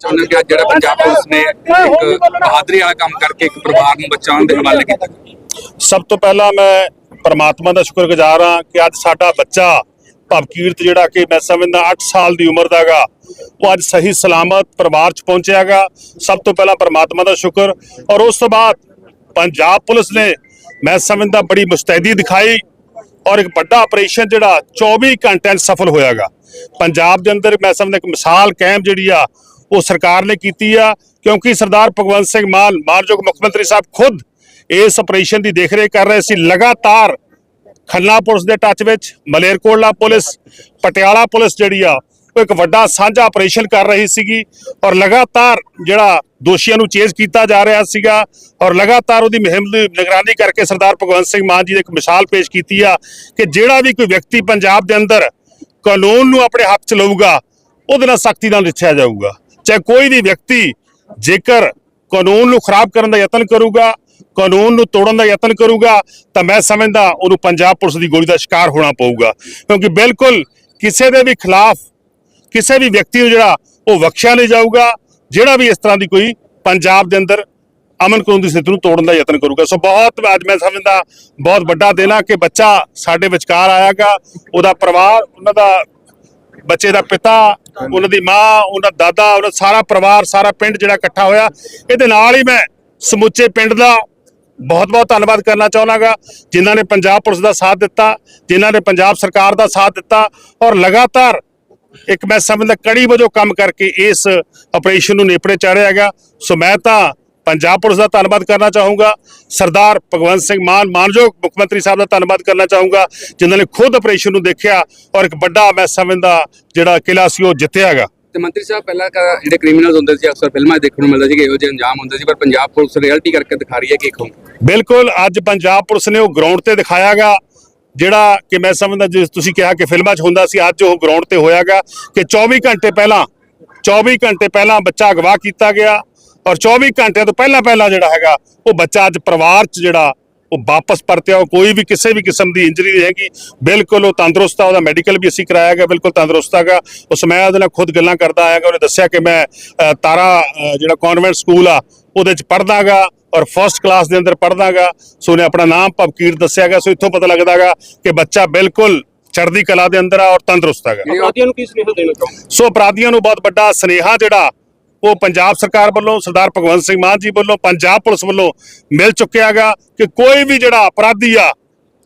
ਚਾਹੁੰਦੇ ਕਿ ਜਿਹੜਾ ਪੰਜਾਬ ਪੁਲਿਸ ਨੇ ਇੱਕ ਬਹਾਦਰੀ ਵਾਲਾ ਕੰਮ ਕਰਕੇ ਇੱਕ ਪਰਿਵਾਰ ਨੂੰ ਬਚਾਉਣ ਦੇ ਹਵਾਲੇ ਕੀਤਾ। ਸਭ ਤੋਂ ਪਹਿਲਾਂ ਮੈਂ ਪਰਮਾਤਮਾ ਦਾ ਸ਼ੁਕਰਗੁਜ਼ਾਰ ਹਾਂ ਕਿ ਅੱਜ ਸਾਡਾ ਬੱਚਾ ਭਵਕੀਰਤ ਜਿਹੜਾ ਕਿ ਮੈਂ ਸਮਝਦਾ 8 ਸਾਲ ਦੀ ਉਮਰ ਦਾਗਾ ਉਹ ਅੱਜ ਸਹੀ ਸਲਾਮਤ ਪਰਿਵਾਰ ਚ ਪਹੁੰਚਿਆਗਾ ਸਭ ਤੋਂ ਪਹਿਲਾਂ ਪਰਮਾਤਮਾ ਦਾ ਸ਼ੁਕਰ ਔਰ ਉਸ ਤੋਂ ਬਾਅਦ ਪੰਜਾਬ ਪੁਲਿਸ ਨੇ ਮੈਂ ਸਮਝਦਾ ਬੜੀ ਮੁਸਤੈਦੀ ਦਿਖਾਈ ਔਰ ਇੱਕ ਵੱਡਾ ਆਪਰੇਸ਼ਨ ਜਿਹੜਾ 24 ਘੰਟਿਆਂ 'ਚ ਸਫਲ ਹੋਇਆਗਾ ਪੰਜਾਬ ਦੇ ਅੰਦਰ ਮੈਂ ਸਮਝਦਾ ਇੱਕ ਮਿਸਾਲ ਕਾਇਮ ਜਿਹੜੀ ਆ ਉਹ ਸਰਕਾਰ ਨੇ ਕੀਤੀ ਆ, ਕਿਉਂਕਿ ਸਰਦਾਰ ਭਗਵੰਤ ਸਿੰਘ ਮਾਨ, ਮਾਨਯੋਗ ਮੁੱਖ ਮੰਤਰੀ ਸਾਹਿਬ ਖੁਦ ਇਸ ਆਪਰੇਸ਼ਨ ਦੀ ਦੇਖਰੇਖ ਕਰ ਰਹੇ ਸੀ। ਲਗਾਤਾਰ ਖੰਨਾ ਪੁਲਿਸ ਦੇ ਟੱਚ ਵਿੱਚ, ਮਲੇਰਕੋਟਲਾ ਪੁਲਿਸ, ਪਟਿਆਲਾ ਪੁਲਿਸ ਜਿਹੜੀ ਆ, ਉਹ ਇੱਕ ਵੱਡਾ ਸਾਂਝਾ ਆਪਰੇਸ਼ਨ ਕਰ ਰਹੀ ਸੀਗੀ ਔਰ ਲਗਾਤਾਰ ਜਿਹੜਾ ਦੋਸ਼ੀਆਂ ਨੂੰ ਚੇਜ਼ ਕੀਤਾ ਜਾ ਰਿਹਾ ਸੀਗਾ ਔਰ ਲਗਾਤਾਰ ਉਹਦੀ ਮੁਹਿੰਮ ਦੀ ਨਿਗਰਾਨੀ ਕਰਕੇ ਸਰਦਾਰ ਭਗਵੰਤ ਸਿੰਘ ਮਾਨ ਜੀ ਨੇ ਇੱਕ ਮਿਸਾਲ ਪੇਸ਼ ਕੀਤੀ ਆ ਕਿ ਜਿਹੜਾ ਵੀ ਕੋਈ ਵਿਅਕਤੀ ਪੰਜਾਬ ਦੇ ਅੰਦਰ ਕਾਨੂੰਨ ਨੂੰ ਆਪਣੇ ਹੱਥ ਚ ਲਊਗਾ, ਉਹਦੇ ਨਾਲ ਸਖਤੀ ਨਾਲ ਨਿਛਿਆ ਜਾਊਗਾ। ਚਾਹੇ ਕੋਈ ਵੀ ਵਿਅਕਤੀ ਜੇਕਰ ਕਾਨੂੰਨ ਨੂੰ ਖਰਾਬ ਕਰਨ ਦਾ ਯਤਨ ਕਰੂਗਾ, ਕਾਨੂੰਨ ਨੂੰ ਤੋੜਨ ਦਾ ਯਤਨ ਕਰੂਗਾ, ਤਾਂ ਮੈਂ ਸਮਝਦਾ ਉਹਨੂੰ ਪੰਜਾਬ ਪੁਲਿਸ ਦੀ ਗੋਲੀ ਦਾ ਸ਼ਿਕਾਰ ਹੋਣਾ ਪਊਗਾ। ਕਿਉਂਕਿ ਬਿਲਕੁਲ ਕਿਸੇ ਦੇ ਵੀ ਖਿਲਾਫ ਕਿਸੇ ਵੀ ਵਿਅਕਤੀ ਨੂੰ ਜਿਹੜਾ ਉਹ ਬਖਸ਼ਿਆ ਨਹੀਂ ਜਾਊਗਾ, ਜਿਹੜਾ ਵੀ ਇਸ ਤਰ੍ਹਾਂ ਦੀ ਕੋਈ ਪੰਜਾਬ ਦੇ ਅੰਦਰ ਅਮਨ ਕਾਨੂੰਨ ਦੀ ਸਥਿਤੀ ਨੂੰ ਤੋੜਨ ਦਾ ਯਤਨ ਕਰੂਗਾ। ਸੋ ਬਹੁਤ ਅੱਜ ਮੈਂ ਸਮਝਦਾ, ਬਹੁਤ ਵੱਡਾ ਦਿਨ ਆ ਕਿ ਬੱਚਾ ਸਾਡੇ ਵਿਚਕਾਰ ਆਇਆਗਾ, ਉਹਦਾ ਪਰਿਵਾਰ, ਉਹਨਾਂ ਦਾ ਬੱਚੇ ਦਾ ਪਿਤਾ ਉਹਨਾਂ ਦੀ ਮਾਂ ਉਹਨਾਂ ਦਾ ਦਾਦਾ ਉਹਨਾਂ ਸਾਰਾ ਪਰਿਵਾਰ ਸਾਰਾ ਪਿੰਡ ਜਿਹੜਾ ਇਕੱਠਾ ਹੋਇਆ। ਇਹਦੇ ਨਾਲ ਹੀ ਮੈਂ ਸਮੁੱਚੇ ਪਿੰਡ ਦਾ ਬਹੁਤ ਬਹੁਤ ਧੰਨਵਾਦ ਕਰਨਾ ਚਾਹੁੰਦਾਗਾ ਜਿਨ੍ਹਾਂ ਨੇ ਪੰਜਾਬ ਪੁਲਿਸ ਦਾ ਸਾਥ ਦਿੱਤਾ ਜਿਨ੍ਹਾਂ ਨੇ ਪੰਜਾਬ ਸਰਕਾਰ ਦਾ ਸਾਥ ਦਿੱਤਾ ਔਰ ਲਗਾਤਾਰ ਇੱਕ ਮੈਂ ਸਮਝਦਾ ਕੜੀ ਵਜੋਂ ਕੰਮ ਕਰਕੇ ਇਸ ਆਪਰੇਸ਼ਨ ਨੂੰ ਨੇਪਰੇ ਚਾੜਿਆਗਾ ਸੋ ਮੈਂ ਤਾਂ ਪੰਜਾਬ ਪੁਲਿਸ ਦਾ ਧੰਨਵਾਦ ਕਰਨਾ ਚਾਹੂੰਗਾ। ਸਰਦਾਰ ਭਗਵੰਤ ਸਿੰਘ ਮਾਨ ਮਾਨਯੋਗ ਮੁੱਖ ਮੰਤਰੀ ਸਾਹਿਬ ਦਾ ਧੰਨਵਾਦ ਕਰਨਾ ਚਾਹੂੰਗਾ ਜਿਨ੍ਹਾਂ ਨੇ ਖੁਦ ਆਪਰੇਸ਼ਨ ਨੂੰ ਦੇਖਿਆ ਔਰ ਇੱਕ ਵੱਡਾ ਮੈਂ ਸਮਝਦਾ ਜਿਹੜਾ ਕਿਲਾ ਸੀ ਉਹ ਜਿੱਤਿਆਗਾ ਤੇ ਮੰਤਰੀ ਸਾਹਿਬ ਪਹਿਲਾਂ ਜਿਹੜੇ ਕ੍ਰਿਮੀਨਲਸ ਹੁੰਦੇ ਸੀ ਅਕਸਰ ਫਿਲਮਾਂ 'ਚ ਦੇਖਣ ਨੂੰ ਮਿਲਦਾ ਸੀ ਕਿ ਇਹੋ ਜਿਹੇ ਅੰਜਾਮ ਹੁੰਦੇ ਸੀ ਪਰ ਪੰਜਾਬ ਪੁਲਿਸ ਰਿਐਲਿਟੀ ਕਰਕੇ ਦਿਖਾ ਰਹੀ ਹੈ ਕਿ ਇੱਕ ਬਿਲਕੁਲ ਅੱਜ ਪੰਜਾਬ ਪੁਲਿਸ ਨੇ ਉਹ ਗਰਾਊਂਡ ਤੇ ਦਿਖਾਇਆਗਾ ਜਿਹੜਾ ਕਿ ਮੈਂ ਸਮਝਦਾ ਜਿਸ ਤੁਸੀਂ ਕਿਹਾ ਕਿ ਫਿਲਮਾਂ 'ਚ ਹੁੰਦਾ ਸੀ ਅੱਜ ਉਹ ਗਰਾਊਂਡ ਤੇ ਹੋਇਆਗਾ ਕਿ 24 ਘੰਟੇ ਪਹਿਲਾਂ 24 ਘੰਟੇ ਪਹਿਲਾਂ ਬੱਚਾ ਅਗਵਾ ਕੀਤਾ ਗਿਆ ਔਰ 24 ਘੰਟੇ ਤੋਂ ਪਹਿਲਾਂ ਪਹਿਲਾਂ ਜਿਹੜਾ ਹੈਗਾ ਉਹ ਬੱਚਾ ਅੱਜ ਪਰਿਵਾਰ 'ਚ ਜਿਹੜਾ ਉਹ ਵਾਪਸ ਪਰਤਿਆ ਉਹ ਕੋਈ ਵੀ ਕਿਸੇ ਵੀ ਕਿਸਮ ਦੀ ਇੰਜਰੀ ਨਹੀਂ ਹੈਗੀ। ਬਿਲਕੁਲ ਉਹ ਤੰਦਰੁਸਤ ਆ ਉਹਦਾ ਮੈਡੀਕਲ ਵੀ ਅਸੀਂ ਕਰਾਇਆ ਗਿਆ ਬਿਲਕੁਲ ਤੰਦਰੁਸਤ ਹੈਗਾ। ਉਸ ਮੈਂ ਉਹਦੇ ਨਾਲ ਖੁਦ ਗੱਲਾਂ ਕਰਦਾ ਆਇਆਗਾ ਉਹਨੇ ਦੱਸਿਆ ਕਿ ਮੈਂ ਤਾਰਾ ਜਿਹੜਾ ਕਨਵੈਂਟ ਸਕੂਲ ਆ ਉਹਦੇ 'ਚ ਪੜ੍ਹਦਾਗਾ ਔਰ ਫਰਸਟ ਕਲਾਸ ਦੇ ਅੰਦਰ ਪੜ੍ਹਦਾਗਾ। ਸੋ ਉਹਨੇ ਆਪਣਾ ਨਾਮ ਭਵਕੀਰ ਦੱਸਿਆਗਾ ਸੋ ਇੱਥੋਂ ਪਤਾ ਲੱਗਦਾਗਾ ਕਿ ਬੱਚਾ ਬਿਲਕੁਲ ਚੜ੍ਹਦੀ ਕਲਾ ਦੇ ਅੰਦਰ ਆ ਔਰ ਤੰਦਰੁਸਤ ਹੈਗਾ। ਅਪਰਾਧੀਆਂ ਨੂੰ ਕੀ ਸੁਨੇਹਾ ਦੇਣਾ ਚਾਹੁੰਦੇ ਸੋ ਅਪਰਾਧੀਆਂ ਨੂੰ ਬਹੁਤ ਵੱਡਾ ਸਨੇਹਾ ਜਿਹੜਾ ਉਹ ਪੰਜਾਬ ਸਰਕਾਰ ਵੱਲੋਂ ਸਰਦਾਰ ਭਗਵੰਤ ਸਿੰਘ ਮਾਨ ਜੀ ਵੱਲੋਂ ਪੰਜਾਬ ਪੁਲਿਸ ਵੱਲੋਂ ਮਿਲ ਚੁੱਕਿਆਗਾ ਕਿ ਕੋਈ ਵੀ ਜਿਹੜਾ ਅਪਰਾਧੀ ਆ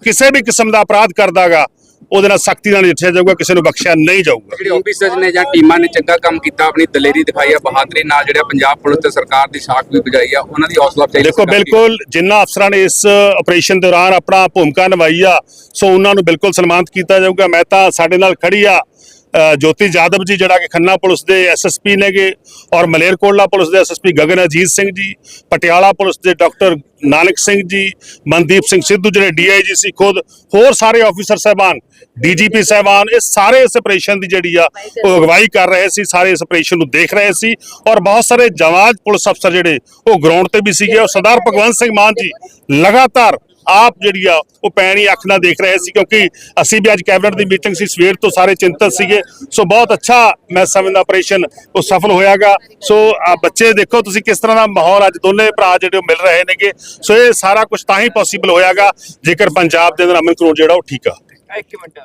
ਕਿਸੇ ਵੀ ਕਿਸਮ ਦਾ ਅਪਰਾਧ ਕਰਦਾਗਾ ਉਹਦੇ ਨਾਲ ਸਖਤੀ ਨਾਲ ਨਿਪਟਿਆ ਜਾਊਗਾ ਕਿਸੇ ਨੂੰ ਬਖਸ਼ਿਆ ਨਹੀਂ ਜਾਊਗਾ। ਜਿਹੜੇ ਆਫੀਸਰਸ ਨੇ ਜਾਂ ਟੀਮਾਂ ਨੇ ਚੰਗਾ ਕੰਮ ਕੀਤਾ ਆਪਣੀ ਦਲੇਰੀ ਦਿਖਾਈ ਆ ਬਹਾਦਰੀ ਨਾਲ ਜਿਹੜਾ ਪੰਜਾਬ ਪੁਲਿਸ ਤੇ ਸਰਕਾਰ ਦੀ ਸਾਖ ਵੀ ਬਜਾਈ ਆ ਉਹਨਾਂ ਦੀ ਹੌਸਲਾ ਅਫਜ਼ਾਈ ਦੇਖੋ ਬਿਲਕੁਲ ਜਿੰਨਾ ਅਫਸਰਾਂ ਨੇ ਇਸ ਆਪਰੇਸ਼ਨ ਦੌਰਾਨ ਆਪਣਾ ਭੂਮਿਕਾ ਨਿਭਾਈ ਆ ਸੋ ਉਹਨਾਂ ਨੂੰ ਬਿਲਕੁਲ ਸਨਮਾਨਿਤ ਕੀਤਾ ਜਾਊਗਾ। ਮੈਂ ਤਾਂ ਸਾਡੇ ਨਾਲ ਖੜੀ ਆ ਜੋਤੀ ਜਾਦਵ ਜੀ, ਜਿਹੜਾ ਕਿ ਖੰਨਾ ਪੁਲਿਸ ਦੇ ਐਸਐਸਪੀ ਨੇਗੇ, ਔਰ ਮਲੇਰਕੋਟਲਾ ਪੁਲਿਸ ਦੇ ਐਸਐਸਪੀ ਗਗਨ ਅਜੀਤ ਸਿੰਘ ਜੀ, ਪਟਿਆਲਾ ਪੁਲਿਸ ਦੇ ਡਾਕਟਰ ਨਾਨਕ ਸਿੰਘ ਜੀ, ਮਨਦੀਪ ਸਿੰਘ ਸਿੱਧੂ ਜਿਹੜੇ ਡੀਆਈਜੀ ਸੀ ਖੁਦ, ਹੋਰ ਸਾਰੇ ਆਫੀਸਰ ਸਹਿਬਾਨ ਡੀਜੀਪੀ ਸਹਿਬਾਨ, ਇਹ ਸਾਰੇ ਇਸ ਆਪਰੇਸ਼ਨ ਦੀ ਜਿਹੜੀ ਆ, ਉਹ ਅਗਵਾਈ ਕਰ ਰਹੇ ਸੀ, ਸਾਰੇ ਇਸ ਆਪਰੇਸ਼ਨ ਨੂੰ ਦੇਖ ਰਹੇ ਸੀ, ਔਰ ਬਹੁਤ ਸਾਰੇ ਜਵਾਨ ਪੁਲਿਸ ਅਫਸਰ ਜਿਹੜੇ, ਉਹ ਗਰਾਊਂਡ ਤੇ ਵੀ ਸੀਗੇ, ਔਰ ਸਰਦਾਰ ਭਗਵੰਤ ਸਿੰਘ ਮਾਨ ਜੀ ਲਗਾਤਾਰ ਆਪ ਜਿਹੜੀ ਆ, ਉਹ ਪੈਣੀ ਅੱਖ ਨਾਲ ਦੇਖ ਰਹੇ ਸੀ, ਕਿਉਂਕਿ ਅਸੀਂ ਵੀ ਅੱਜ ਕੈਬਨਿਟ ਦੀ ਮੀਟਿੰਗ ਸੀ, ਸਵੇਰ ਤੋਂ ਸਾਰੇ ਚਿੰਤਤ ਸੀਗੇ। ਸੋ ਬਹੁਤ ਅੱਛਾ ਮੈਂ ਸਮਝਦਾ ਆਪਰੇਸ਼ਨ ਉਹ ਸਫਲ ਹੋਇਆਗਾ। ਸੋ ਆ ਬੱਚੇ ਦੇਖੋ ਤੁਸੀਂ ਕਿਸ ਤਰ੍ਹਾਂ ਦਾ ਮਾਹੌਲ ਅੱਜ ਦੋਨੇ ਭਰਾ ਜਿਹੜੇ ਉਹ ਮਿਲ ਰਹੇ ਨੇਗੇ। ਸੋ ਇਹ ਸਾਰਾ ਕੁਝ ਤਾਂ ਹੀ ਪੋਸੀਬਲ ਹੋਇਆਗਾ, ਜੇਕਰ ਪੰਜਾਬ ਦੇ ਅੰਦਰ ਅਮਨ ਕਾਨੂੰਨ ਜਿਹੜਾ ਉਹ ਠੀਕ ਆ। ਇੱਕ ਮਿੰਟ।